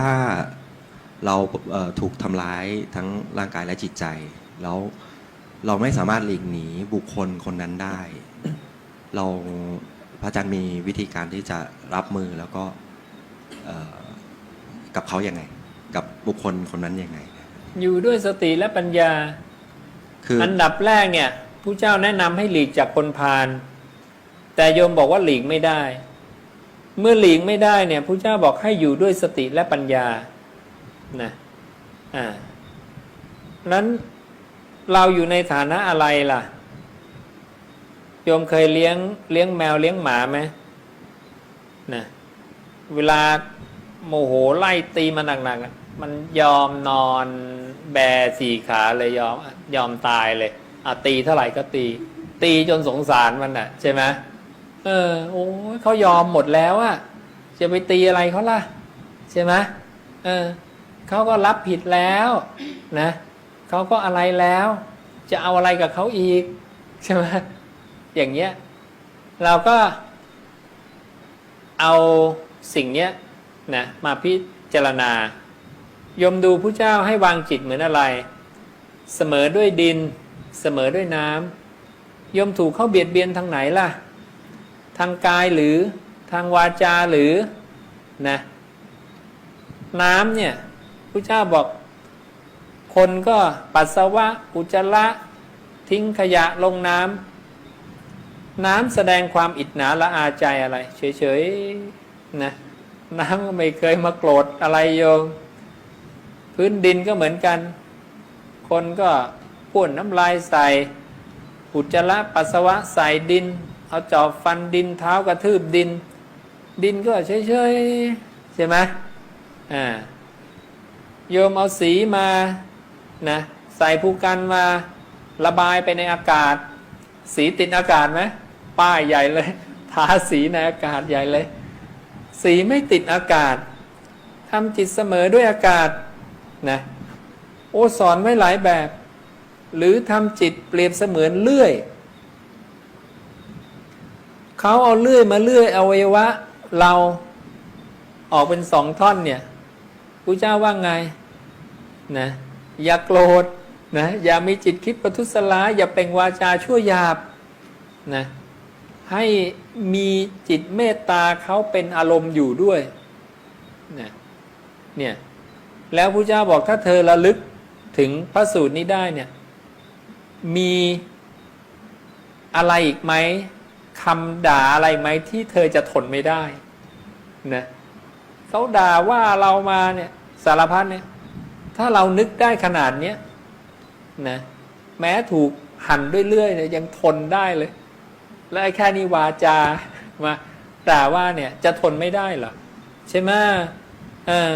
ถ้าเราเอ่อถูกทำร้ายทั้งร่างกายและจิตใจ แล้วเราไม่สามารถหลีกหนีบุคคลคนนั้นได้ เราพระอาจารย์มีวิธีการที่จะรับมือแล้วก็เอ่อกับเขายัางไง กับบุคคลคนนั้นยังไง อยู่ด้วยสติและปัญญา คือออันดับแรกเนี่ยผู้เจ้าแนะนำให้หลีกจากคนพาลแต่โยมบอกว่าหลีกไม่ได้ เมื่อหลีกไม่ได้เนี่ยผู้เจ้าบอกให้อยู่ด้วยสติและปัญญานะอ่านั้นเราอยู่ในฐานะอะไรล่ะโยมเคยเลี้ยงเลี้ยงแมวเลี้ยงหมาไหมนะเวลาโมโหไล่ตีมันหนักๆมันยอมนอนแบสี่ขาเลยยอมยอมตายเลยอะตีเท่าไหร่ก็ตี ตีจนสงสารมันอะ ใช่ไหม เออโอ้ยเขายอมหมดแล้วอะจะไปตีอะไรเขาล่ะ ใช่ไหมเออเขาก็รับผิดแล้วนะเขาก็อะไรแล้ว จะเอาอะไรกับเขาอีก ใช่ไหมอย่างเงี้ยเราก็เอาสิ่งเนี้ยนะมาพิจารณายมดูผู้เจ้าให้วางจิตเหมือนอะไร เสมอด้วยดิน เสมอด้วยน้ำยมถูกเข้าเบียดเบียนทางไหนล่ะ ทางกายหรือทางวาจาหรือนะน้ำเนี่ยผู้เจ้าบอก คนก็ปัสสาวะอุจจาระทิ้งขยะลงน้ำน้ำแสดงความอิจฉาละอาใจอะไร เฉยๆนะน้ำก็ไม่เคยมาโกรธอะไรโยมพื้นดินก็เหมือนกัน คนก็พ่นน้ำลายใส่อุจจาระปัสสาวะใส่ดิน เอาจอบฟันดินเท้ากระทืบดิน ดินก็เฉยๆใช่ไหมอ่าโยมเอาสีมานะใส่ผู้กันมาระบายไปในอากาศ สีติดอากาศไหมป้ายใหญ่เลยทาสีในอากาศใหญ่เลย สีไม่ติดอากาศทำจิตเสมอด้วยอากาศนะโอสอนไว้หลายแบบ หรือทำจิตเปรียบเสมือนเลื่อย เขาเอาเลื่อยมาเลื่อยอวัยวะ เราออกเป็นสองท่อนเนี่ยพระเจ้าว่าไงนะอย่าโกรธนะอย่ามีจิตคิดประทุษร้ายอย่าเป่งวาจาชั่วหยาบนะให้มีจิตเมตตาเขาเป็นอารมณ์อยู่ด้วยนะเนี่ยแล้วพระเจ้าบอกถ้าเธอระลึกถึงพระสูตรนี้ได้เนี่ยมีอะไรอีกไหม คำด่าอะไรไหมที่เธอจะทนไม่ได้นะเขาด่าว่าเรามาเนี่ยสารพัดเนี่ย ถ้าเรานึกได้ขนาดเนี้ยนะแม้ถูกหั่นด้วยเลื่อยเนี่ยยังทนได้เลย แล้วไอ้แค่นี้วาจามาด่าว่าเนี่ย จะทนไม่ได้หรอใช่ไหมเออ